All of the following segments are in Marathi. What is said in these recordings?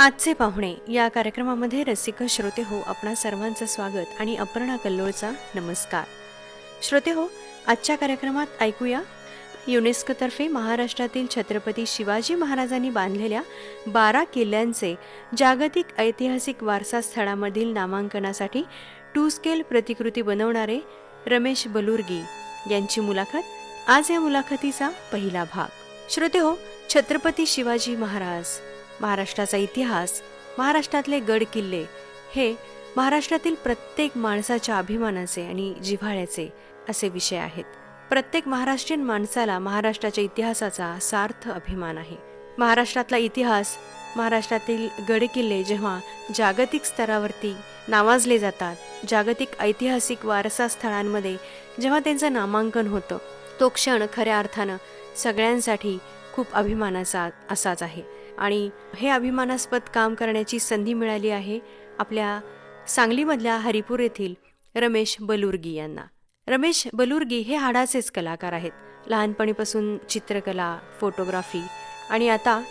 आजचे पाहुणे या कार्यक्रमामध्ये रसिक श्रोते हो आपणा सर्वांचं स्वागत आणि अपर्णा कल्लोळचा नमस्कार. श्रोते हो आजच्या कार्यक्रमात ऐकूया. युनेस्कोतर्फे महाराष्ट्रातील छत्रपती शिवाजी महाराजांनी बांधलेल्या बारा किल्ल्यांचे जागतिक ऐतिहासिक वारसा स्थळामधील नामांकनासाठी टू स्केल प्रतिकृती बनवणारे रमेश बलुर्गी यांची मुलाखत आज या मुलाखतीचा पहिला भाग. श्रोते हो छत्रपती शिवाजी महाराज महाराष्ट्राचा इतिहास महाराष्ट्रातले गड किल्ले हे महाराष्ट्रातील प्रत्येक माणसाच्या अभिमानाचे आणि जिव्हाळ्याचे असे विषय आहेत. प्रत्येक महाराष्ट्रीयन माणसाला महाराष्ट्राच्या इतिहासाचा सार्थ अभिमान आहे. महाराष्ट्रातला इतिहास महाराष्ट्रातील गडकिल्ले जेव्हा जागतिक स्तरावरती नावाजले जातात जागतिक ऐतिहासिक वारसा स्थळांमध्ये जेव्हा त्यांचं नामांकन होतं तो क्षण खऱ्या अर्थानं सगळ्यांसाठी खूप अभिमानाचा असाच आहे. आणि हे अभिमानास्पद काम करण्याची संधी मिळाली आहे आपल्या सांगलीमधल्या हरिपूर येथील रमेश बलुर्गी यांना. रमेश बलुर्गी हे हाडाचेच कलाकार आहेत. लहानपणीपासून चित्रकला फोटोग्राफी आणि आता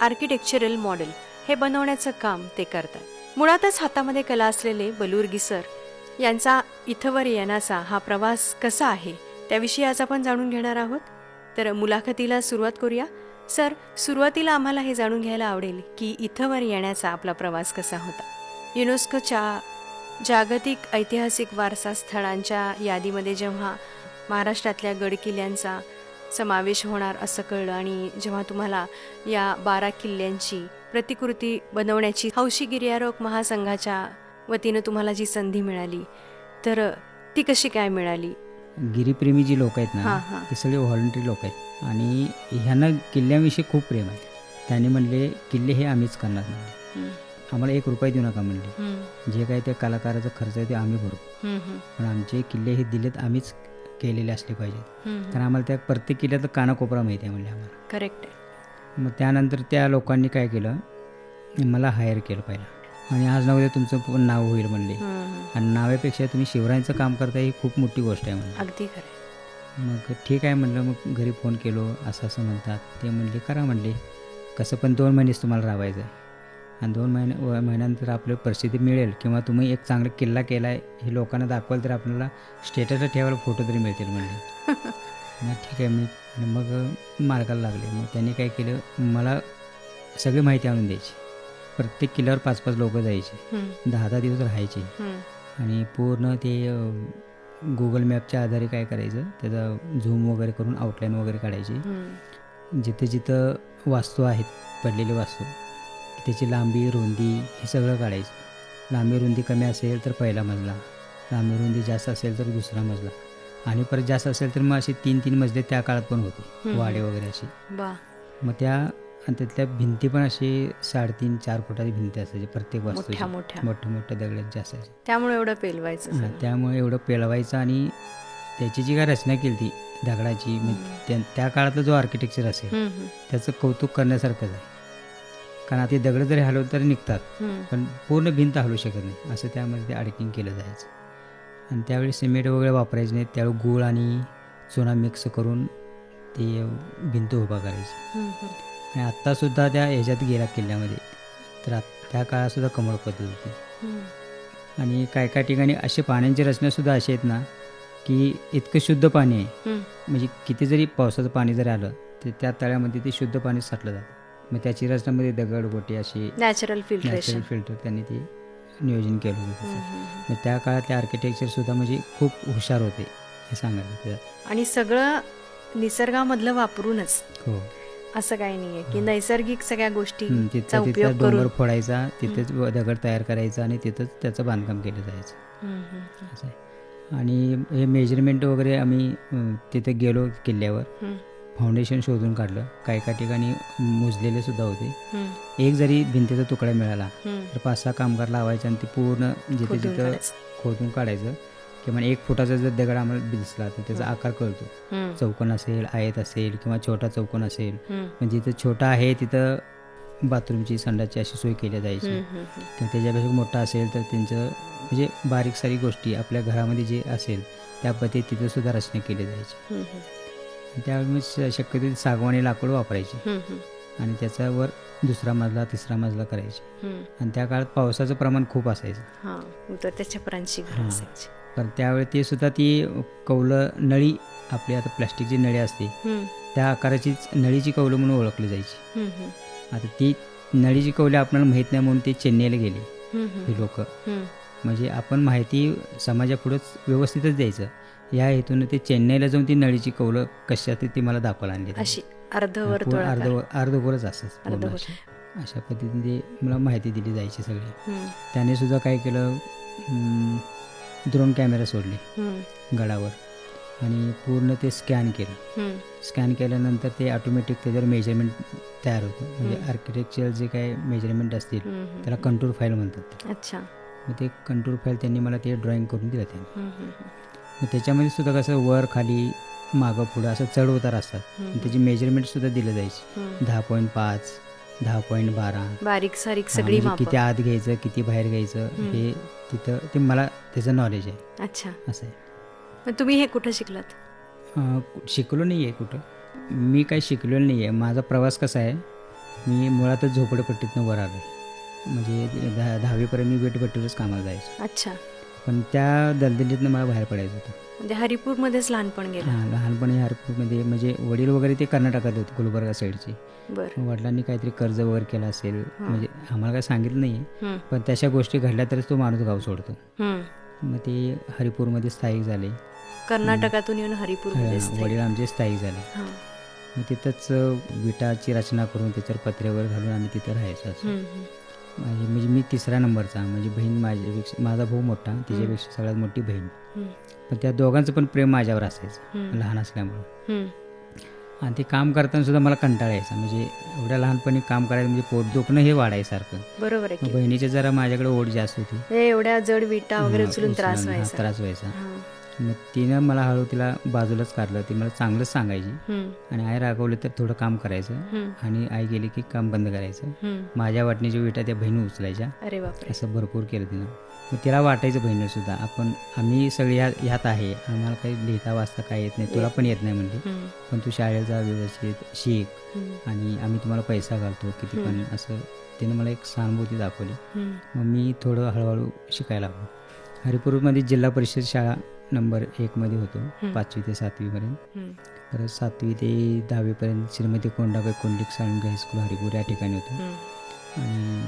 आर्किटेक्चरल मॉडेल हे बनवण्याचं काम ते करतात. मुळातच हातामध्ये कला असलेले बलुर्गी सर यांचा इथंवर येण्याचा हा प्रवास कसा आहे त्याविषयी आज आपण जाणून घेणार आहोत. तर मुलाखतीला सुरुवात करूया. सर सुरुवातीला आम्हाला हे जाणून घ्यायला आवडेल की इथंवर येण्याचा आपला प्रवास कसा होता. युनेस्कोच्या जागतिक ऐतिहासिक वारसा स्थळांच्या यादीमध्ये जेव्हा महाराष्ट्रातल्या गडकिल्ल्यांचा समावेश होणार असं कळलं आणि जेव्हा तुम्हाला या बारा किल्ल्यांची प्रतिकृती बनवण्याची हौशी गिर्यारोग महासंघाच्या वतीनं तुम्हाला जी संधी मिळाली तर ती कशी काय मिळाली? गिरीप्रेमी जी लोक आहेत ना ते सगळे व्हॉलंटरी लोक आहेत. आणि ह्यांना किल्ल्यांविषयी खूप प्रेम आहे. त्यांनी म्हणले किल्ले हे आम्हीच करणार म्हणले. आम्हाला एक रुपये देऊ नका म्हणले. जे काही त्या कलाकाराचा खर्च आहे ते आम्ही भरू. पण आमचे किल्ले हे दिलेत आम्हीच केलेले असले पाहिजेत. कारण आम्हाला त्या प्रत्येक किल्ल्याचा कानाकोपरा माहिती आहे म्हणले आम्हाला. करेक्ट मग त्यानंतर त्या लोकांनी काय केलं? मला हायर केलं पहिला. आणि आज नव्हे तुमचं पण नाव होईल म्हणले. आणि नावापेक्षा तुम्ही शिवरायांचं काम करताय ही खूप मोठी गोष्ट आहे म्हणले. अगदी खरं मग ठीक आहे म्हणलं मग घरी फोन केलो असं असं म्हणतात. ते म्हणले करा म्हणले कसं पण दोन महिनेच तुम्हाला राहायचं आहे. आणि दोन महिने व- महिन्यानंतर आपलं परिस्थिती मिळेल किंवा तुम्ही एक चांगला किल्ला केला आहे हे लोकांना दाखवाल तर आपल्याला स्टेटसला ठेवायला फोटो तरी मिळतील म्हणले. मग ठीक आहे मी आणि मग मार्गाला लागले. मग त्यांनी काय केलं मला सगळी माहिती आणून द्यायची. प्रत्येक किल्ल्यावर पाच पाच लोक जायचे. दहा दहा दिवस राहायचे. आणि पूर्ण ते गुगल मॅपच्या आधारे काय करायचं त्याचा झूम वगैरे करून आउटलाईन वगैरे काढायची. जिथं जिथं वास्तू आहेत पडलेले वास्तू त्याची लांबी रुंदी हे सगळं काढायचं. लांबी रुंदी कमी असेल तर पहिला मजला लांबी रुंदी जास्त असेल तर दुसरा मजला आणि परत जास्त असेल तर मग असे तीन तीन मजले त्या काळात पण होते. वाडे वगैरे असे. मग त्या आणि त्यातल्या भिंती पण असे साडेतीन चार फुटाची भिंती असायची प्रत्येक वास्तू मोठ्या मोठ्या दगडांची असायची त्यामुळे एवढं पेलवायचं. त्यामुळे एवढं पेलवायचं आणि त्याची जी काय रचना केली ती दगडाची. त्या काळातलं जो आर्किटेक्चर असेल त्याचं कौतुक करण्यासारखंच आहे कारण आता ते दगड जरी हलवलं तरी निघतात. पण पूर्ण भिंत हलवू शकत नाही असं त्यामध्ये ते आडकिंग केलं जायचं आणि त्यावेळी सिमेंट वगैरे वापरायचे नाही त्यावेळी गूळ आणि चुना मिक्स करून ते भिंत उभा करायची. आणि आत्तासुद्धा त्या ह्याच्यात गेला किल्ल्यामध्ये. तर त्या काळातसुद्धा कमळ पद्धत होती. आणि काय काय ठिकाणी असे पाण्याची रचनासुद्धा अशी आहेत ना की इतकं शुद्ध पाणी आहे. म्हणजे किती जरी पावसाचं पाणी जरी आलं तर त्या तळ्यामध्ये ते शुद्ध पाणी साठलं जातं. मग त्याची रचनामध्ये दगड गोटे अशी नॅचरल नॅचरल फिल्टर त्यांनी ते नियोजन केलं होतं. मग त्या काळातले आर्किटेक्चरसुद्धा म्हणजे खूप हुशार होते हे सांगायचं त्याच्यात आणि सगळं निसर्गामधलं वापरूनच. हो. असं काही नाहीये की नैसर्गिक सगळ्या गोष्टीचा तिथं डोंगर फोडायचा तिथेच दगड तयार करायचा आणि तिथंच त्याचं बांधकाम केलं जायचं. असं आणि हे मेजरमेंट वगैरे आम्ही तिथे गेलो किल्ल्यावर. फाउंडेशन शोधून काढलं. काही काही ठिकाणी मोजलेले सुद्धा होते. एक जरी भिंतीचा तुकडा मिळाला. तर पाच सहा कामगार लावायचे आणि ते पूर्ण जिथे जिथं. खोदून काढायचं. किंवा एक फुटाचा जर दगड आम्हाला दिसला तर त्याचा आकार कळतो. चौकोन असेल आयत असेल किंवा छोटा चौकोन असेल. पण जिथं छोटा आहे तिथं बाथरूमची संडाची अशी सोय केली जायची. किंवा त्याच्यापेक्षा मोठा असेल तर त्यांचं म्हणजे बारीक सारी गोष्टी आपल्या घरामध्ये जे असेल त्या पद्धतीत तिथं सुद्धा रचना केली जायची. त्यावेळी श- शक्यतो सागवानी लाकूड वापरायची. आणि त्याच्यावर दुसरा मजला तिसरा मजला करायचे. आणि त्या काळात पावसाचं प्रमाण खूप असायचं. हा तर पण त्यावेळी ते सुद्धा ती कौलं नळी आपली आता प्लास्टिकची नळी असते. त्या आकाराचीच नळीची कौलं म्हणून ओळखली जायची. आता ती नळीची कौले आपल्याला माहीत नाही म्हणून ते चेन्नईला गेली. ही लोक. म्हणजे आपण माहिती समाजापुढंच व्यवस्थितच द्यायचं या हेतून ते चेन्नईला जाऊन ती नळीची कौलं कशा ते मला दाखवायला आणली अशी अर्धवर्तुळ अर्ध अर्धगोरच असंच. अशी. पद्धतीने मला माहिती दिली जायची सगळी. त्याने सुद्धा काय केलं ड्रोन कॅमेरा सोडले. गडावर आणि पूर्ण ते स्कॅन केलं. स्कॅन केल्यानंतर ते ऑटोमॅटिक त्याच्यावर मेजरमेंट तयार होतं. म्हणजे. आर्किटेक्चर जे काही मेजरमेंट असतील. त्याला कंट्रोल फाईल म्हणतात अच्छा. मग ते कंट्रोल फाईल त्यांनी मला ते ड्रॉइंग करून दिलं त्यांनी. मग त्याच्यामध्ये सुद्धा कसं वर खाली मागं पुढं असं चढ उतार असतात. त्याची मेजरमेंटसुद्धा दिलं जायची. दहा पॉईंट पाच दहा पॉईंट बारा. बारीक सारीक सगळी म्हणजे किती आत घ्यायचं किती बाहेर घ्यायचं. हे तिथं ते मला त्याचं नॉलेज आहे. अच्छा. असं आहे. तुम्ही हे कुठं शिकलात? अं, कु- शिकलो नाही आहे कुठं. मी काही शिकलेलो नाही आहे माझा प्रवास कसा आहे मी मुळातच झोपडपट्टीतनं वर आलो म्हणजे दहा दहावीपर्यंत मी वेटभट्टीवरच कामाला जायचो. अच्छा. पण त्या दलदलीतनं मला बाहेर पडायचं होतं. म्हणजे हरिपूरमध्येच लहानपण गेलं. हां लहानपणी हरपूरमध्ये म्हणजे वडील वगैरे ते कर्नाटकात होते गुलबर्गा साईडचे बरं वडिलांनी काहीतरी कर्ज वगैरे केलं असेल. म्हणजे आम्हाला काय सांगितलं नाही. पण तशा गोष्टी घडल्या तरच तो माणूस गाव सोडतो. मग ते हरिपूरमध्ये स्थायिक झाले कर्नाटकातून येऊन हां, स्थायिक. वडील आमचे स्थायिक झाले. मग तिथंच विटाची रचना करून त्याच्यावर पत्र्यावर घालून आम्ही तिथं राहायचो असं. माझी म्हणजे मी तिसऱ्या नंबरचा म्हणजे बहीण माझ्यापेक्षा माझा भाऊ मोठा तिच्यापेक्षा सगळ्यात मोठी बहीण. पण त्या दोघांचं पण प्रेम माझ्यावर असायचं. लहान असल्यामुळं. आणि ते काम करताना सुद्धा मला कंटाळा यायचा. म्हणजे एवढ्या लहानपणी काम करायचं म्हणजे पोट दुखणं हे वाढायसारखं. बरोबर आहे मग की. बहिणीच्या जरा माझ्याकडे ओढ जास्त होती. हे एवढ्या जड विटा वगैरे हां, उचलून त्रास उचलून, हां, व्हायचा. त्रास व्हायचा. हां. मग तिनं मला हळू तिला बाजूलाच काढलं. ती मला चांगलंच सांगायची. हम्म. आणि आई रागवली तर थोडं काम करायचं. हम्म. आणि आई गेली की काम बंद करायचं. हम्म. माझ्या वाटणीच्या विटा त्या बहिणी उचलायच्या. अरे बापरे. असं भरपूर केलं तिनं. मग तिला वाटायचं बहिणीला सुद्धा आपण आम्ही सगळे ह्या ह्यात आहे आम्हाला काही लिहिता वाचता काय येत नाही तुला पण येत नाही म्हणजे. पण तू शाळेत जा व्यवस्थित शिक. आणि आम्ही तुम्हाला पैसा घालतो किती पण असं तिनं मला एक सहानुभूती दाखवली. मग मी थोडं हळूहळू शिकायला लागलो हरिपूरमध्ये जिल्हा परिषद शाळा नंबर एकमध्ये होतो पाचवी ते सातवीपर्यंत. परत सातवी ते दहावीपर्यंत श्रीमती कोंडाबाई कोंडिक साळुंगे हायस्कूल हरिपूर या ठिकाणी होतो. आणि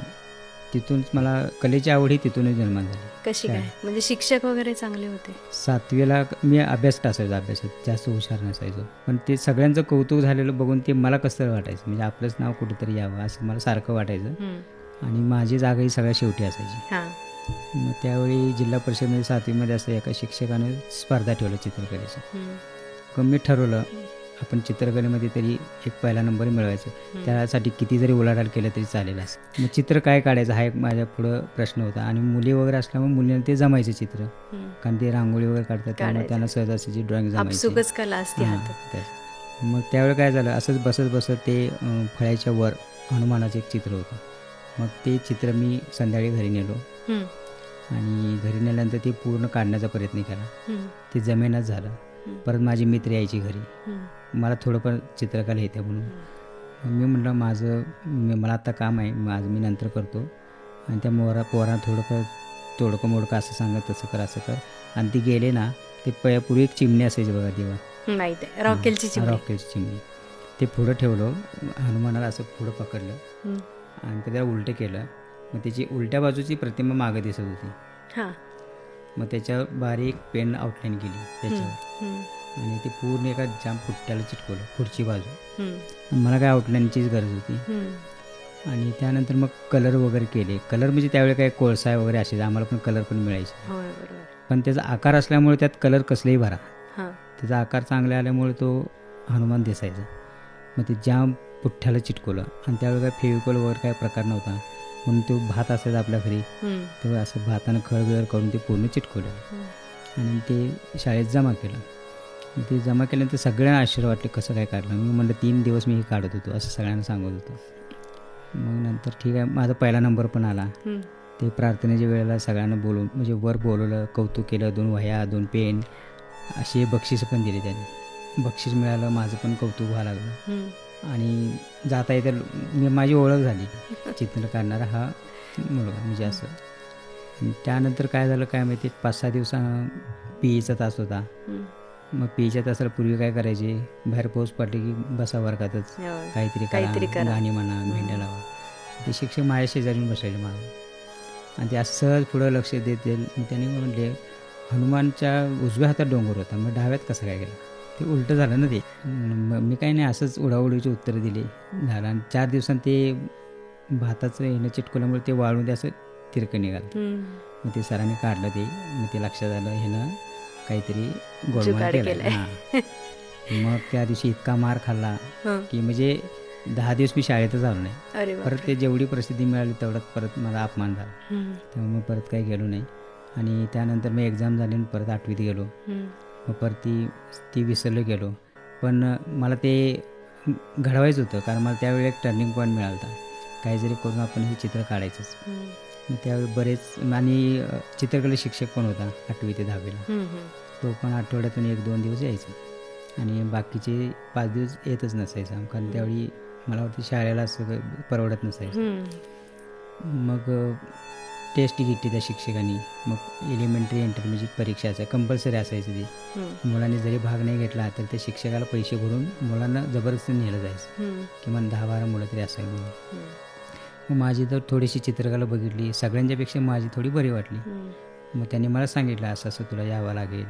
तिथूनच मला कलेची आवड ही तिथूनच निर्माण झाली. कशी काय? म्हणजे शिक्षक वगैरे चांगले होते? सातवीला मी अभ्यास असायचो अभ्यासात जास्त हुशार नसायचो. पण ते सगळ्यांचं कौतुक झालेलं बघून ते मला कसं वाटायचं? म्हणजे आपलंच नाव कुठेतरी यावं असं मला सारखं वाटायचं. आणि माझी जागा ही सगळ्यात शेवटी असायची. हां. मग त्यावेळी जिल्हा परिषदेमध्ये सातवीमध्ये असं एका शिक्षकाने स्पर्धा ठेवलं चित्रकलेची. मी ठरवलं आपण चित्रकलेमध्ये तरी एक पहिला नंबर मिळवायचं. त्यासाठी किती जरी उलाढाल केलं तरी चालेल असं मग चित्र काय काढायचं हा एक माझ्या पुढं प्रश्न होता आणि मुली वगैरे असल्यामुळे मुलींना ते जमायचं चित्र. कारण ते रांगोळी वगैरे काढतात त्यामुळे. त्यांना सहजासहजी ड्रॉइंग जमायची कला असते. मग त्यावेळी काय झालं असंच बसत बसत ते फळ्याच्या वर हनुमानाचं एक चित्र होतं मग ते चित्र मी संध्याकाळी घरी नेलो. आणि घरी नेल्यानंतर ते पूर्ण काढण्याचा प्रयत्न केला. ते जमेनाच झालं. परत माझी मित्र यायची घरी. मला थोडंफार चित्रकला येते म्हणून. मी म्हटलं माझं मी मला आता काम आहे माझं मी नंतर करतो. आणि त्या मोरा पोरा थोडंफार तोडकं मोडकं असं सांगत तसं कर असं कर. आणि ती गेले ना ते पयापूर्वी एक चिमणी असायची बघा तेव्हा माहीत आहे रॉकेलची चिमणी. रॉकेलची चिमणी. ते पुढं ठेवलं हनुमानाला असं पुढं पकडलं. आणि ते त्याला उलटं केलं. मग त्याची उलट्या बाजूची प्रतिमा मागं दिसत होती. हां. मग त्याच्यावर बारीक पेन आउटलाईन केली त्याच्यावर. आणि ते पूर्ण एका जाम पुट्ट्याला चिटकवलं पुढची बाजू. मला काय आउटलाईनचीच गरज होती. आणि त्यानंतर मग कलर वगैरे केले. कलर म्हणजे त्यावेळी काय कोळसा वगैरे असायचा. आम्हाला पण कलर पण मिळायचे. पण त्याचा आकार असल्यामुळे त्यात कलर कसलेही भरा. हां. त्याचा आकार चांगले आल्यामुळे तो हनुमान दिसायचा. मग ते जाम पुठ्ठ्याला चिटकवलं. आणि त्यावेळी काय फेविकॉल वगैरे काय प्रकार नव्हता. म्हणून तो भात असायचा आपल्या घरी. तेव्हा असं भातानं खळबिळ करून ते पूर्ण चिटकवलं. आणि ते शाळेत जमा केलं. ते जमा केल्यानंतर सगळ्यांना आश्चर्य वाटले कसं काय काढलं? मी म्हणलं तीन दिवस मी हे काढत होतो असं सगळ्यांना सांगत होतो. मग नंतर ठीक आहे माझा पहिला नंबर पण आला. ते प्रार्थनेच्या वेळेला सगळ्यांना बोलवून म्हणजे वर बोलवलं कौतुक केलं दोन वह्या दोन पेन असे बक्षीस पण दिले त्यांनी. बक्षीस मिळालं माझं पण कौतुक व्हायला लागलं. आणि जाता येते मी माझी ओळख झाली. चित्र काढणारा हा मुलगा म्हणजे असं. त्यानंतर काय झालं काय माहिती पाच सहा दिवसा पी ईचा तास होता. मग पी ईच्या तासाला पूर्वी काय करायचे? बाहेर पाऊस पडले की बसा वर्गातच. काहीतरी काहीतरी. गाणी म्हणा भेंड्या लावा. ते शिक्षक माझ्या शेजारी बसायचे मागं आणि ते असं सहज पुढं लक्ष देते त्यांनी म्हणले हनुमानच्या उजव्या हातात डोंगर होता मग डाव्यात कसं काय गेला? ते उलटं झालं ना ते. मग मी काही नाही असंच उडाउडीची उत्तरं दिली. झालं. आणि चार दिवसांत ते भाताचं येणं चिटकवल्यामुळे ते वाळून ते असं तिरकं निघालं. मग ते सरांनी काढलं ते. मग ते लक्षात आलं ह्यानं काहीतरी जुगाड केला केलाय. हां मग त्या दिवशी इतका मार खाल्ला हं. की म्हणजे दहा दिवस मी शाळेतच आलो नाही अरे परत बापरे. ते जेवढी प्रसिद्धी मिळाली तेवढ्यात परत मला अपमान झाला हम्म. त्यामुळे मग परत काही गेलो नाही आणि त्यानंतर मी एक्झाम झाली आणि परत आठवीत गेलो हम्म. मग परत ती ती विसरलो गेलो पण मला ते घडवायचं होतं कारण मला त्यावेळी एक टर्निंग पॉईंट मिळाला होता काही जरी करून आपण हे चित्र काढायचंच हम्म. मग त्यावेळी बरेच आणि चित्रकला शिक्षक पण होता आठवी ते दहावीला. तो पण आठवड्यातून एक दोन दिवस यायचा आणि बाकीचे पाच दिवस येतच नसायचा कारण त्यावेळी मला वाटतं शाळेला सगळं परवडत नसायचं. मग टेस्ट घेतली त्या शिक्षकांनी मग एलिमेंटरी इंटरमिजिएट परीक्षा असायची कंपल्सरी असायची ती. मुलांनी जरी भाग नाही घेतला तर त्या शिक्षकाला पैसे भरून मुलांना जबरदस्ती नेलं जायचं. किमान दहा बारा मुलं तरी. मग माझी तर थोडीशी चित्रकला बघितली. सगळ्यांच्यापेक्षा माझी थोडी बरी वाटली. मग त्यांनी मला सांगितलं असं असं तुला यावं लागेल.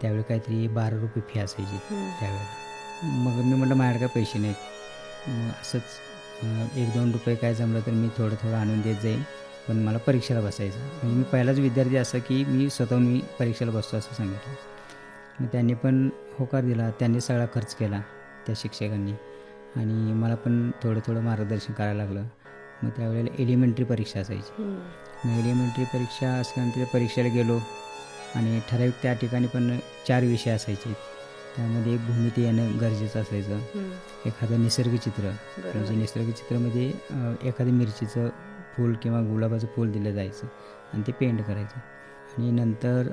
त्यावेळी काहीतरी बारा रुपये फी असायची. त्यावेळेला मग मी म्हटलं माझ्याकडे काय पैसे नाहीत. मग असंच एक दोन रुपये काय जमलं तर मी थोडं थोडं आणून देत जाईल पण मला परीक्षेला बसायचं. म्हणजे मी पहिलाच विद्यार्थी असं की मी स्वतःहून मी परीक्षेला बसतो असं सांगितलं. मग त्यांनी पण होकार दिला. त्यांनी सगळा खर्च केला त्या शिक्षकांनी. आणि मला पण थोडं थोडं मार्गदर्शन करायला लागलं. मग त्यावेळेला एलिमेंटरी परीक्षा असायची. मग एलिमेंटरी परीक्षा असल्यानंतर परीक्षेला गेलो आणि ठराविक त्या ठिकाणी पण चार विषय असायचे त्यामध्ये एक भूमिती येणं गरजेचं असायचं. एखादं निसर्गचित्र. म्हणजे निसर्गचित्रामध्ये एखादं मिरचीचं फूल किंवा गुलाबाचं फूल दिलं जायचं आणि ते पेंट करायचं आणि नंतर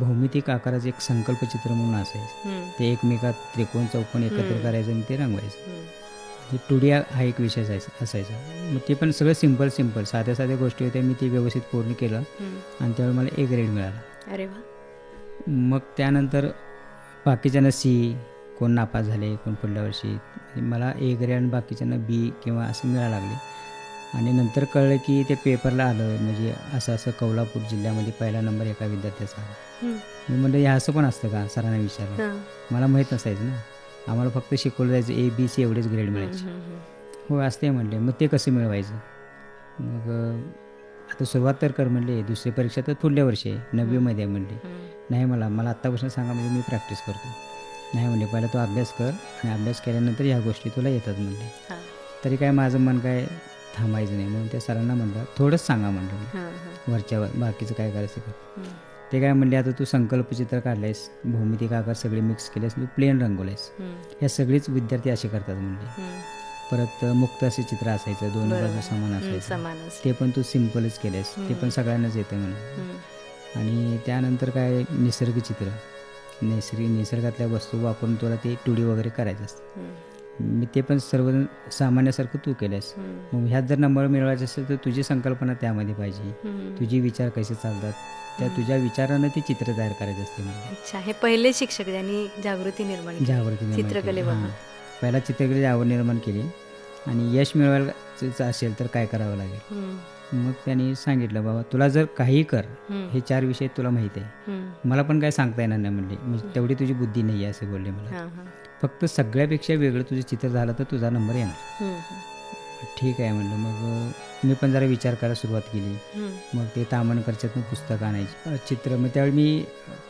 भौमितिक आकाराचं एक संकल्पचित्र म्हणून असायचं. ते एकमेकात त्रिकोण चौकोन एकत्र. करायचं आणि ते रंगवायचं हम्म. हे हा एक विषय असायचा असायचा. मग ते पण सगळं सिंपल सिंपल साध्या साध्या गोष्टी होत्या. मी ते व्यवस्थित पूर्ण केलं. आणि त्यावेळी मला ए ग्रेड मिळाला. अरे वा. मग त्यानंतर बाकीच्यांना सी कोण नापास झाले कोण पुढल्या वर्षी. म्हणजे मला ए ग्रेड आणि बाकीच्यांना बी किंवा असं मिळायला लागले. आणि नंतर कळलं की ते पेपरला आलं. म्हणजे असं असं कोल्हापूर जिल्ह्यामध्ये पहिला नंबर एका विद्यार्थ्याचा आला. मी म्हणलं हे असं पण असतं का? सरांना विचारलं. मला माहीत नसायचं ना. आम्हाला फक्त शिकवलं जायचं ए बी सी एवढेच ग्रेड मिळायचे. हो असते म्हणले. मग ते कसं मिळवायचं? मग आता सुरुवात तर कर म्हणले. दुसरी परीक्षा तर पुढल्या वर्षी आहे. नववीमध्ये म्हणले. नाही मला मला आत्तापासून सांगा म्हणजे मी प्रॅक्टिस करतो. नाही म्हणले पहिला तू अभ्यास कर आणि अभ्यास केल्यानंतर ह्या गोष्टी तुला येतात म्हणले. हां. तरी काय माझं मन काय थांबायचं नाही. म्हणून त्या सरांना म्हणलं थोडंच सांगा म्हणलं. वरच्यावर बाकीचं काय करायचं. ते काय म्हणले आता तू संकल्पचित्र काढलंयस भौमितिक आकार सगळे मिक्स केलेस तू प्लेन रंगवलेस. ह्या सगळीच विद्यार्थी असे करतात हम्म. परत मुक्त असे चित्र असायचं दोन्ही. बाजू समान. असायचं. ते पण तू सिम्पलच केलेस ते. पण सगळ्यांनाच येतं म्हणून. आणि त्यानंतर काय निसर्गचित्र नैसर्गिक निसर्गातल्या वस्तू वापरून तुला ते टुडी वगैरे करायचं असतं. मी ते पण सर्व सामान्यासारखं तू केलंस. मग ह्यात जर नंबर मिळवायचे असेल तर तुझी संकल्पना त्यामध्ये पाहिजे. तुझे विचार कसे चालतात त्या तुझ्या विचारानं ते चित्र तयार करायचं असते मला अच्छा हे पहिले शिक्षक ज्यांनी जागृती निर्माण केली. ज्यावरती निर्माण केली. चित्रकलेबद्दल. हां. पहिला चित्रकलेची आवड निर्माण केली आणि यश मिळवायचं असेल तर काय करावं लागेल. मग त्यांनी सांगितलं बाबा तुला जर काही कर. हे चार विषय तुला माहीत आहे. मला पण काय सांगता येणार नाही म्हणले म्हणजे तेवढी तुझी बुद्धी नाही आहे असं बोलले मला. फक्त सगळ्यापेक्षा वेगळं तुझं चित्र झालं तर तुझा नंबर येणार. ठीक आहे म्हणलं मग मी पण जरा विचार करायला सुरुवात केली. मग ते तामणकरच्यातनं पुस्तक आणायची चित्र मग त्यावेळी मी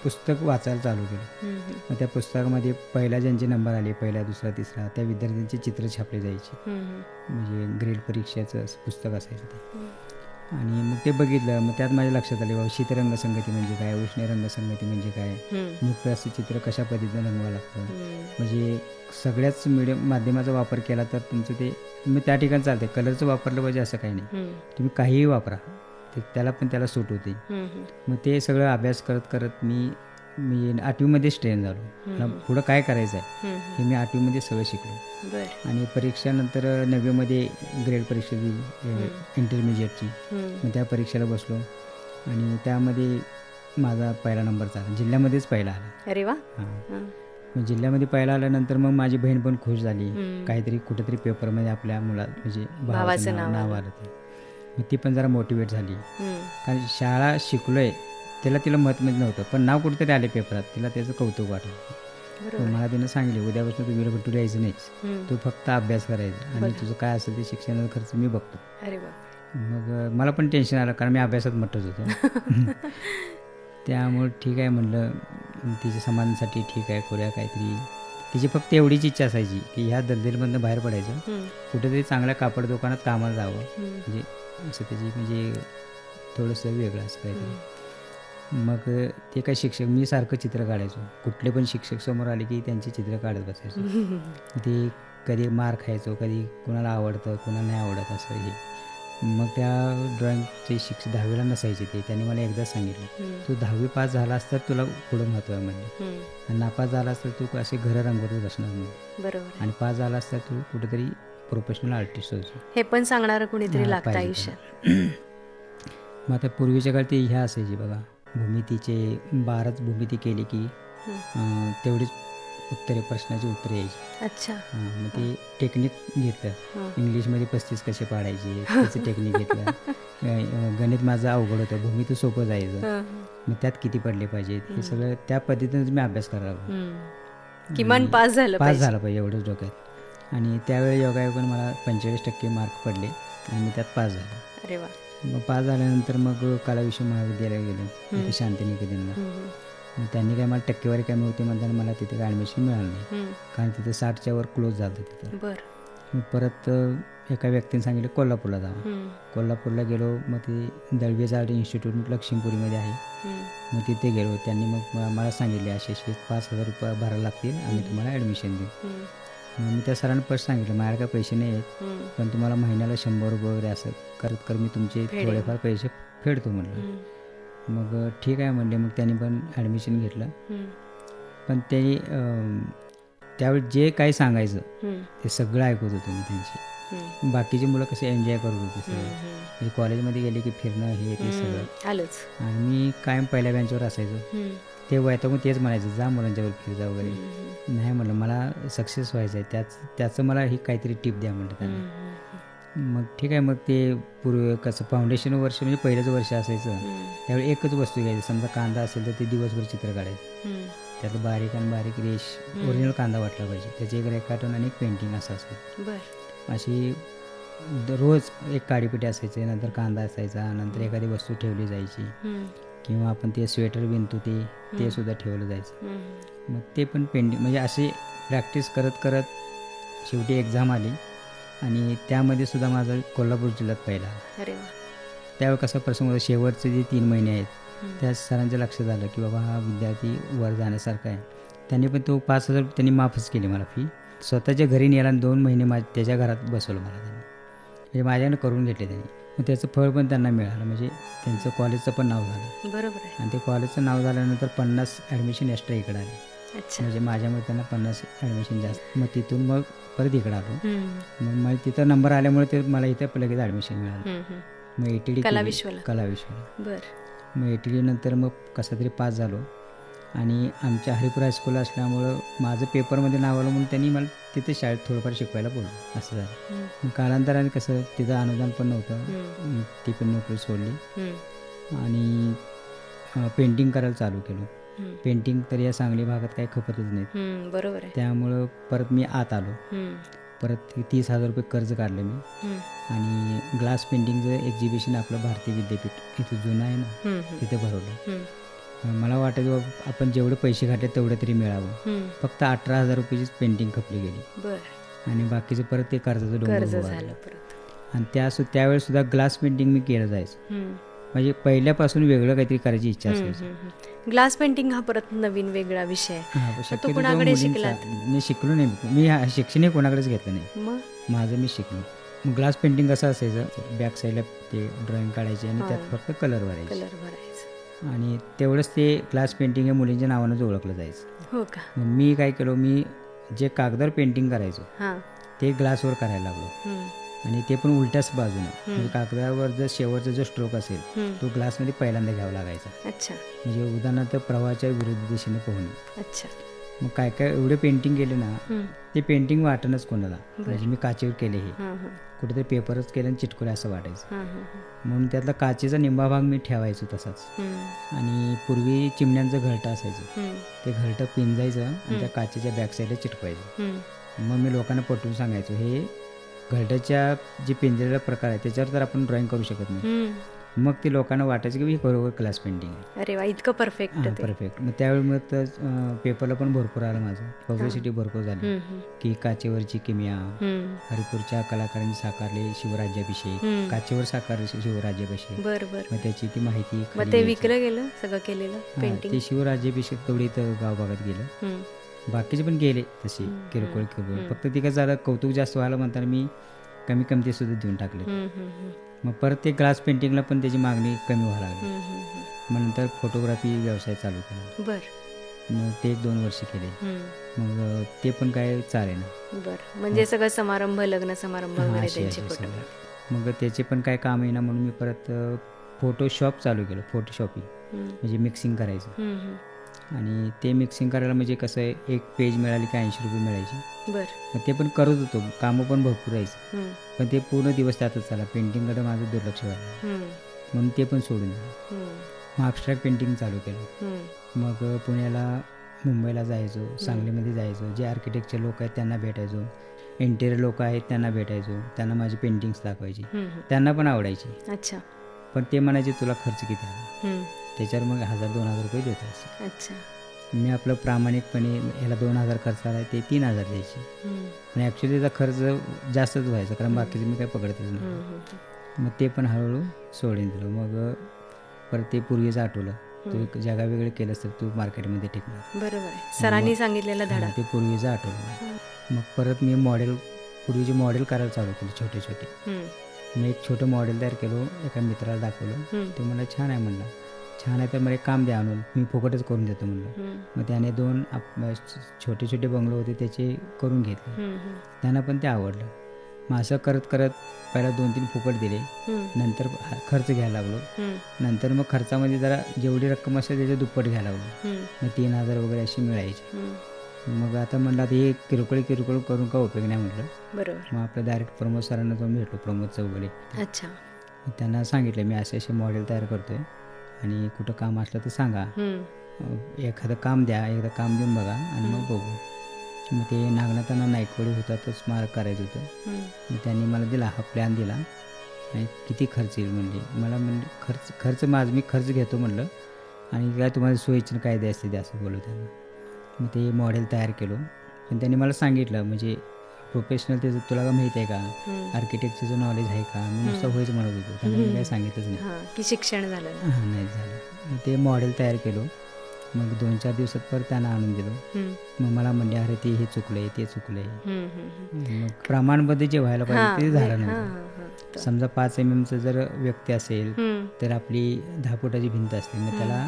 पुस्तक वाचायला चालू केलं. मग त्या पुस्तकामध्ये पहिला ज्यांचे नंबर आले पहिला दुसरा तिसरा त्या विद्यार्थ्यांची चित्र छापली जायची. म्हणजे ग्रेड परीक्षेचं पुस्तक असायचं ते. आणि मग ते बघितलं मग त्यात माझ्या लक्षात आले बाबा शीतरंग संगती म्हणजे काय उष्ण रंग संगती म्हणजे काय. मुक्त असं चित्र कशा पद्धतीनं रंगवावं लागतं. म्हणजे सगळ्याच मीडियम माध्यमाचा वापर केला तर तुमचं ते मग त्या ठिकाणी चालते कलरचं वापरलं पाहिजे असं काही नाही. तुम्ही काहीही वापरा ते त्याला पण त्याला सूट होते. मग ते सगळं अभ्यास करत करत मी मी आठवीमध्येच ट्रेन झालो. पुढं काय करायचं आहे हे मी आठवीमध्ये सगळं शिकलो. आणि परीक्षानंतर नववीमध्ये ग्रेड परीक्षा दिली इंटरमिजिएटची मग त्या परीक्षेला बसलो. आणि त्यामध्ये माझा पहिला नंबर झाला. जिल्ह्यामध्येच पहिला आला. अरे वा. मग जिल्ह्यामध्ये पहिला आल्यानंतर मग माझी बहीण पण खुश झाली. काहीतरी कुठेतरी पेपरमध्ये आपल्या मुला म्हणजे भावाचं नाव आलं. ते. मग ती पण जरा मोटिवेट झाली. कारण शाळा शिकलोय. त्याला तिला म्हणजे नव्हतं. पण नाव कुठेतरी आले पेपरात. तिला त्याचं कौतुक वाटलं. मला तिनं सांगितले उद्यापासून तू विरभट्टू यायचं नाहीस हम्म, तू फक्त अभ्यास करायचा आणि. तुझं काय असेल ते शिक्षणाचा खर्च मी बघतो. मग मला पण टेन्शन आलं कारण मी अभ्यासात मटच होतो. त्यामुळे ठीक आहे म्हणलं तिच्या समाधानासाठी ठीक आहे करूया काहीतरी. तिची फक्त एवढीच इच्छा असायची की ह्या दलदलीमधनं बाहेर पडायचं. कुठेतरी चांगल्या कापड दुकानात कामाला जावं. म्हणजे असं त्याची म्हणजे थोडंसं वेगळं असं काहीतरी. मग ते काय शिक्षक मी सारखं चित्र काढायचो. कुठले पण शिक्षक समोर आले की त्यांचे चित्र काढत बसायचो. ते कधी मार खायचो कधी कोणाला आवडतं कोणाला नाही आवडत असं हे. मग त्या ड्रॉइंगचे शिक्षक दहावीला नसायचे ते. त्यांनी मला एकदा सांगितलं तू दहावी पास झाला असता तुला पुढं महत्त्व आहे म्हणजे आणि नापास झाला असता तू असे घरं रंगवत बसणार म्हणजे बरोबर. आणि पास झाला असता तू कुठेतरी प्रोफेशनल आर्टिस्ट होतो हे पण सांगणारं कुणीतरी लागतं आयुष्यात. मग आता पूर्वीच्या काळात ते ह्या असायची बघा. भूमितीचे बाराच भूमिती केली की तेवढीच उत्तरे प्रश्नाची उत्तरे यायची. अच्छा. मग ते टेक्निक घेतलं. इंग्लिशमध्ये पस्तीस कसे पाडायचे त्याचं टेक्निक घेतलं. गणित माझं अवघड होतं भूमिती सोपं जायचं. मग त्यात किती पडले पाहिजेत हे सगळं त्या पद्धतीनेच मी अभ्यास करायला. किमान पास झालं पास झाला पाहिजे एवढंच डोक्यात. आणि त्यावेळी योगायोगाने मला पंचेचाळीस टक्के मार्क पडले आणि मी त्यात पास झालो. अरे वा. मग पास झाल्यानंतर मग कला विश्व महाविद्यालयात गेलो. तिथे शांतिनिकेतनला. मग त्यांनी काय मला टक्केवारी कमी होती म्हणताना मला तिथे काय ॲडमिशन मिळालं नाही. कारण तिथे साठच्या वर क्लोज झालं तिथं. मग परत एका व्यक्तीने सांगितलं कोल्हापूरला जावं. कोल्हापूरला गेलो मग ते दळवे आर्ट इन्स्टिट्यूट लक्ष्मीपुरीमध्ये आहे. मग तिथे गेलो. त्यांनी मग मला सांगितले असे असे पाच हजार रुपये भरायला लागतील आम्ही तुम्हाला ॲडमिशन देऊ. मग मी त्या सरांना फर्स्ट सांगितलं माझ्याकडे काय पैसे नाही आहेत पण तुम्हाला महिन्याला शंभर रुपये वगैरे असं करत कर मी तुमचे. थोडेफार पैसे फेडतो म्हटलं मग ठीक आहे म्हणले मग त्यांनी पण ॲडमिशन घेतलं. पण ते त्यावेळी जे काही सांगायचं ते सगळं ऐकत होतो मी त्यांची. बाकीची मुलं कसे एन्जॉय करत होती सगळं. म्हणजे कॉलेजमध्ये गेले की फिरणं हे ते सगळं. आलंच. आणि मी कायम पहिल्या बेंचवर असायचो. ते वैतागून तेच म्हणायचं जा मुलांच्यावर फिरजा वगैरे. हम्म, नाही म्हटलं मला सक्सेस व्हायचं आहे त्याच त्याचं मला ही काहीतरी टिप द्या म्हटलं त्यांना. मग ठीक आहे मग ते पूर्व कसं फाउंडेशन वर्ष म्हणजे पहिलंच वर्ष असायचं. त्यावेळी एकच वस्तू घ्यायची. समजा कांदा असेल तर ते दिवसभर चित्र काढायचं. त्यातलं बारीक आणि बारीक रेश. ओरिजिनल कांदा वाटला पाहिजे. त्याचे एक रेखाटून आणि एक पेंटिंग असं असेल बर. अशी रोज एक काडीपिटी असायचे नंतर कांदा असायचा नंतर एखादी वस्तू ठेवली जायची. किंवा आपण ते स्वेटर विणतो ते ते. सुद्धा ठेवलं जायचं. मग ते पण पेंटिंग म्हणजे असे प्रॅक्टिस करत करत शेवटी एक्झाम आली. आणि त्यामध्ये सुद्धा माझा कोल्हापूर जिल्ह्यात पहिला. अरे त्यावेळी कसा प्रसंग होता शेवटचे जे तीन महिने आहेत त्या सरांच्या लक्षात आलं की बाबा हा विद्यार्थी वर जाण्यासारखा आहे. त्यांनी पण तो पाच हजार त्यांनी माफच केली मला फी स्वतःच्या घरी नेला आणि दोन महिने माझ त्याच्या घरात बसवलं मला त्यांनी. म्हणजे माझ्याकडे करून घेतले त्यांनी. मग त्याचं फळ पण त्यांना मिळालं म्हणजे त्यांचं कॉलेजचं पण नाव झालं. बरोबर आहे. आणि ते कॉलेजचं नाव झाल्यानंतर पन्नास ॲडमिशन एक्स्ट्रा इकडे आले. म्हणजे माझ्यामुळे त्यांना पन्नास ॲडमिशन जास्त. मग तिथून मग परत इकडं आलो. मग मला तिथं नंबर आल्यामुळे ते मला इथं लगेच ॲडमिशन मिळालं. मग ए टी डी कला विश्वला? मग ए टी डी नंतर मग कसा तरी पास झालो. आणि आमच्या हरिपूर हायस्कूल असल्यामुळं माझं पेपरमध्ये नाव आलं म्हणून त्यांनी मला तिथे शाळेत थोडंफार शिकवायला बोललं असं झालं. मग कालांतराने कसं तिथं अनुदान पण नव्हतं. ती पण नोकरी सोडली. आणि पेंटिंग करायला चालू केलं. पेंटिंग तर या सांगली भागात काही खपतच हम्म, बरोबर आहे. त्यामुळं परत मी आत आलो. परत तीस हजार रुपये कर्ज काढलं मी. आणि ग्लास पेंटिंगचं एक्झिबिशन आपलं भारतीय विद्यापीठ इथं जुनं आहे ना तिथे भरवलं. मला वाटायचं बाबा आपण जेवढे पैसे घातले तेवढं तरी मिळावं. फक्त अठरा हजार रुपयाचीच पेंटिंग खपली गेली. आणि बाकीचं परत ते कर्जाचं डोंगर आणि त्या त्यावेळेस सुद्धा ग्लास पेंटिंग मी केलं जायचं. म्हणजे पहिल्यापासून वेगळं काहीतरी करायची इच्छा असायची. ग्लास पेंटिंग हा परत नवीन वेगळा विषय हा, कुणाकडे? मी शिकलो नाही. मी हा- शिक्षण कोणाकडेच घेतलं नाही. माझं मी शिकलो. मग ग्लास पेंटिंग कसं असायचं? बॅक साईडला ते ड्रॉइंग काढायचे आणि त्यात. फक्त कलर भरायचे. कलर भरायचं. आणि तेवढंच ते ग्लास पेंटिंग हे मुलींच्या नावानंच ओळखलं जायचं. हो का? मी काय केलो? मी जे कागदावर पेंटिंग करायचो ते ग्लासवर करायला लागलो. आणि ते पण उलट्याच बाजूने. म्हणजे कागदावर जर शेवटचा जो स्ट्रोक असेल. तो ग्लासमध्ये पहिल्यांदा घ्यावा लागायचा. अच्छा. म्हणजे उदाहरणार्थ प्रवाहाच्या विरुद्ध दिशेने पोहणे. अच्छा. मग काय काय एवढे पेंटिंग केले ना ते पेंटिंग वाटणच कोणाला. म्हणजे मी काचेवर केले हे. कुठेतरी पेपरच केलं आणि चिटकवले असं वाटायचं. म्हणून त्यातला काचेचा निंबा भाग मी ठेवायचो तसाच. आणि पूर्वी चिमण्यांचं घरटं असायचं. ते घरटं पिंजायचं आणि त्या काचेच्या बॅक साईडला चिटकवायचं. मग मी लोकांना पटवून सांगायचो हे घरट्याच्या जे पिंजलेला प्रकार आहे त्याच्यावर तर आपण ड्रॉइंग करू शकत नाही. मग ते लोकांना वाटायचं की बरोबर क्लास पेंटिंग आहे. अरे वा इतकं परफेक्ट हां परफेक्ट मग त्यावेळी मग तर अं, पेपरला पण भरपूर आलं माझं. पब्लिसिटी भरपूर झाली. की काचेवरची किमिया. हरिपूरच्या कलाकारांनी साकारले शिवराज्याभिषेक हम्म. काचेवर साकारले शिवराज्याभिषेक. बर बर. मग त्याची ती माहिती मग खाली ते लिहायची. विकलं गेलं सगळं केलेलं हां, पेंटिंग ते शिवराज्याभिषेक तेवढी इथं गावभागात गेलं. हम्म, बाकीचे पण गेले तसे किरकोळ किरकोळ. फक्त ती काय झालं कौतुक जास्त व्हायला म्हणताना मी कमी किमती सुद्धा देऊन टाकले. मग परत ते ग्लास पेंटिंगला पण त्याची मागणी कमी व्हायला लागली. मग नंतर फोटोग्राफी व्यवसाय चालू केला. बर. मग ते एक दोन वर्ष केले. मग ते पण काय चालेल ना. बर. म्हणजे सगळं समारंभ लग्न समारंभ मग त्याचे पण काय काम येईना म्हणून मी परत फोटोशॉप चालू केलं. फोटोशॉपिंग म्हणजे मिक्सिंग करायचं. आणि ते मिक्सिंग करायला म्हणजे कसं आहे एक पेज मिळाली की ऐंशी रुपये मिळायची. बर. मग ते पण करत होतो कामं पण भरपूर राहायचं पण ते पूर्ण दिवस त्यातच झाला पेंटिंगकडे माझं दुर्लक्ष हम्म, म्हणून ते पण सोडून दिलं. मग अबस्ट्रॅक्ट पेंटिंग चालू केलं. मग पुण्याला मुंबईला जायचो सांगलीमध्ये जायचो जे आर्किटेक्टचे लोक आहेत त्यांना भेटायचो. इंटेरियर लोक आहेत त्यांना भेटायचो. त्यांना माझी पेंटिंग्स दाखवायची. त्यांना पण आवडायची. अच्छा. पण ते म्हणायचे तुला खर्च किती आला? त्याच्यावर मग हजार दोन हजार रुपये देतो असं. अच्छा. मी आपलं प्रामाणिकपणे ह्याला दोन हजार खर्च आला ते तीन हजार द्यायचे. आणि ॲक्च्युली त्याचा खर्च जास्तच व्हायचा कारण बाकीचं मी काही पकडतच नाही. मग ते पण हळूहळू सोडून दिलं. मग परत ते पूर्वीचं आठवलं. तू जगा वेगळं केलंस तर तू मार्केटमध्ये टिकणार. बरोबर सरांनी सांगितलेला धडा. ते पूर्वीचं आठवलं. मग परत मी मॉडेल पूर्वीचे मॉडेल करायला चालू केले छोटे छोटे मी एक छोटं मॉडेल तयार केलो एका मित्राला दाखवलं. तो मला छान आहे म्हणला. छान आहे तर मला एक काम द्या आणून मी फुकटच करून देतो म्हणलं. मग त्याने दोन आप छोटे छोटे बंगलो होते त्याचे करून घेतले. त्यांना पण ते आवडलं. मग असं करत करत पहिला दोन तीन फुकट दिले. नंतर खर्च घ्यायला लागलो. नंतर मग खर्चामध्ये जरा जेवढी रक्कम असेल त्याच्या दुप्पट घ्यायला लागलो. मग तीन हजार वगैरे अशी मिळायची. मग आता म्हणलं आता हे किरकोळ किरकोळ करून का उपयोग नाही म्हटलं. बरोबर. मग आपलं डायरेक्ट प्रमोद सरांना जाऊन भेटलो प्रमोद चौगले. अच्छा. त्यांना सांगितलं मी असे असे मॉडेल तयार करतोय आणि कुठं काम असलं तर सांगा. एखादं काम द्या एकदा काम देऊन बघा आणि मग बघू. मग ते नागनाथांना नायकवडी होता तोच मार्क करायचं होतं. मग त्यांनी मला दिला हा प्लॅन दिला. आणि किती खर्च येईल म्हणले. मला म्हणले खर्च खर्च माझं मी खर्च घेतो म्हणलं. आणि काय तुम्हाला सोयीचं काय द्यायचं द्या असं बोलू त्यांना मग ते मॉडेल तयार केलो. पण त्यांनी मला सांगितलं म्हणजे प्रोफेशनल त्याचं तुला का माहीत आहे का. आर्किटेक्चरचं नॉलेज आहे का? मी नुसतं होईच म्हणत होतो. त्यांना मी काही सांगितलंच नाही. की शिक्षण झालं. हां नाही झालं. ते मॉडेल तयार केलो. मग दोन चार दिवसात परत त्यांना आणून दिलो. मग मला म्हणले अरे ते हे चुकलंय ते चुकलंय. मग प्रमाणबद्ध जे व्हायला पाहिजे ते झालं हा, नव्हतं. हा, हा. तो. समजा पाच एम एमचं जर व्यक्ती असेल तर आपली दहा फुटाची भिंत असते. मग त्याला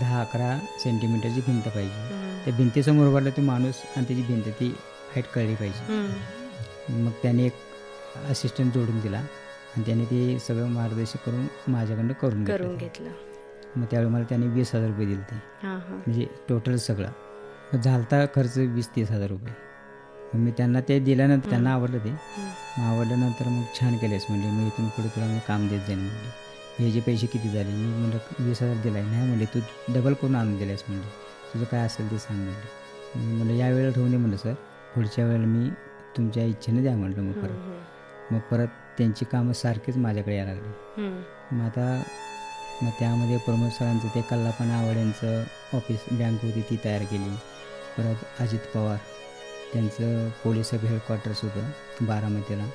दहा अकरा सेंटीमीटरची भिंत पाहिजे. त्या भिंतीसमोर उभारला तो माणूस आणि त्याची भिंत ती हाईट कळली पाहिजे. मग त्याने एक असिस्टंट जोडून दिला आणि त्याने ते सगळं मार्गदर्शन करून माझ्याकडनं करून करून घेतलं. मग त्यावेळी मला त्याने वीस हजार रुपये दिले ते हा हा. म्हणजे टोटल सगळं. मग झालता खर्च वीस तीस हजार रुपये. मग मी त्यांना ते दिल्यानंतर त्यांना आवडलं ते. मग आवडल्यानंतर मग छान केलेस म्हणजे मी इथून पुढे तुला मी काम देत जाईन म्हणजे ह्याचे पैसे किती झाले? मी म्हणलं वीस हजार दिला नाही म्हणले तू डबल करून आणून दिलेस म्हणजे तुझं काय असेल ते सांग म्हणले. मी म्हणलं या वेळेला ठेवून दे म्हणलं सर. पुढच्या वेळेला मी तुमच्या इच्छेने द्या म्हटलं मग परत. मग परत त्यांची कामं सारखीच माझ्याकडे यायला लागली. मग आता मग त्यामध्ये प्रमोद सरांचं ते कल्लापण आवड यांचं ऑफिस बँक होती ती तयार केली. परत अजित पवार. त्यांचं पोलीस सब हेडक्वार्टर्स होतं बारामतीला.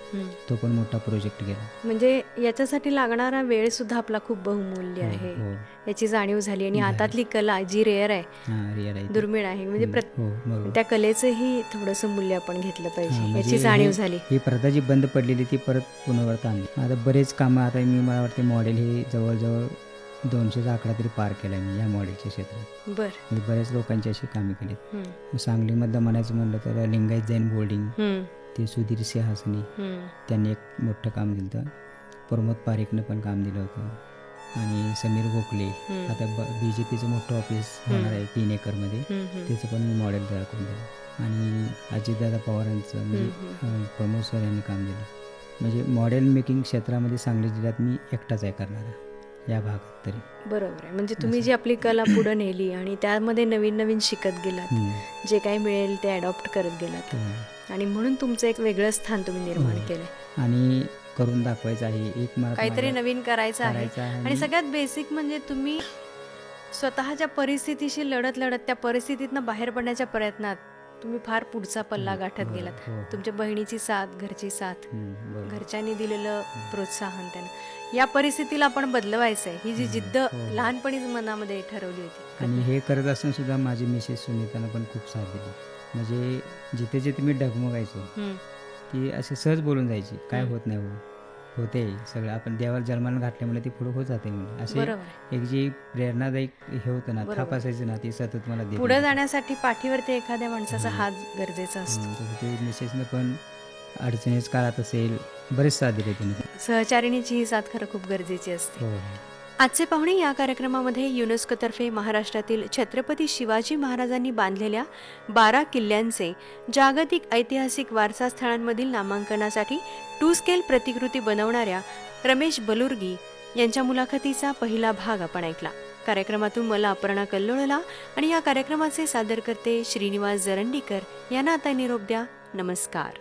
तो पण मोठा प्रोजेक्ट केला. म्हणजे याच्यासाठी लागणारा वेळ सुद्धा आपला खूप बहुमूल्य आहे. हो. याची जाणीव झाली आणि हातातली कला जी रेअर आहे हां. दुर्मिळ आहे. म्हणजे हो त्या कलेचंही थोडंसं मूल्य आपण घेतलं हां, पाहिजे म्हणजे याची जाणीव हे- झाली. ही प्रथा जी बंद पडलेली ती परत पुनरावृत्त आणली. आता बरेच कामं आता मी मला वाटते मॉडेल हे जवळजवळ दोनशेचा आकडा तरी पार केला मी या मॉडेलच्या क्षेत्रात. बर. मी बऱ्याच लोकांची अशी कामे मग सांगलीमधलं म्हणायचं म्हणलं तर लिंगायत जैन बोर्डिंग ते सुधीर सिंहासनी त्यांनी एक मोठं काम दिलं होतं. प्रमोद पारेखनं पण काम दिलं होतं. आणि समीर गोखले. आता बी जे पीचं मोठं ऑफिस होणार आहे तीन एकरमध्ये. त्याचं पण मी मॉडेल तयार करून दिलं. आणि अजितदादा पवारांचं म्हणजे प्रमोद सर यांनी काम दिलं. म्हणजे मॉडेल मेकिंग क्षेत्रामध्ये सांगली जिल्ह्यात मी एकटाच आहे करणारा. या भागात तरी. बरोबर आहे. म्हणजे तुम्ही जी आपली कला पुढे नेली आणि त्यामध्ये नवीन नवीन शिकत गेलात. जे काही मिळेल ते अडॉप्ट करत गेलात. आणि म्हणून तुमचं एक वेगळं स्थान तुम्ही निर्माण हो. केलंय. आणि करून दाखवायचं आहे. एक काहीतरी नवीन करायचं आहे. करायचं आहे. आणि सगळ्यात बेसिक म्हणजे तुम्ही स्वतःच्या परिस्थितीशी लढत लढत त्या परिस्थितीतनं बाहेर पडण्याच्या प्रयत्नात तुम्ही फार पुढचा पल्ला गाठत गेलात. हो. तुमच्या बहिणीची साथ घरची साथ. घरच्यांनी दिलेलं प्रोत्साहन त्यानं. या परिस्थितीला आपण बदलवायचं आहे ही जी जिद्द हो, हो. लहानपणीच मनामध्ये ठरवली होती. आणि हे करत असताना सुद्धा माझी मिसेस सुनीतानं पण खूप साथ दिली. म्हणजे जिथे जिथे मी डगमगायचो ती असे सहज बोलून जायची. काय. होत नाही होते सगळं आपण देवाला जन्माला घातल्यामुळे ती पुढे होत जाते म्हणजे असे. एक जी प्रेरणादायक हे होतं ना. थाप असायचं ना ती सतत मला पुढे. जाण्यासाठी पाठीवरती एखाद्या माणसाचा. हात गरजेचा असतो ते मिसेसनं पण अडचणीच काळात असेल बरेच साथ दिले तिने सहचारिणीची ही साथ खरं खूप गरजेची असते हो आजचे पाहुणे या कार्यक्रमामध्ये युनेस्कोतर्फे महाराष्ट्रातील छत्रपती शिवाजी महाराजांनी बांधलेल्या बारा किल्ल्यांचे जागतिक ऐतिहासिक वारसा स्थळांमधील नामांकनासाठी टू स्केल प्रतिकृती बनवणाऱ्या रमेश बलुर्गी यांच्या मुलाखतीचा पहिला भाग आपण ऐकला. कार्यक्रमातून मला अपर्णा कल्लोळला आणि या कार्यक्रमाचे सादरकर्ते श्रीनिवास जरंडीकर यांना आता निरोप द्या. नमस्कार.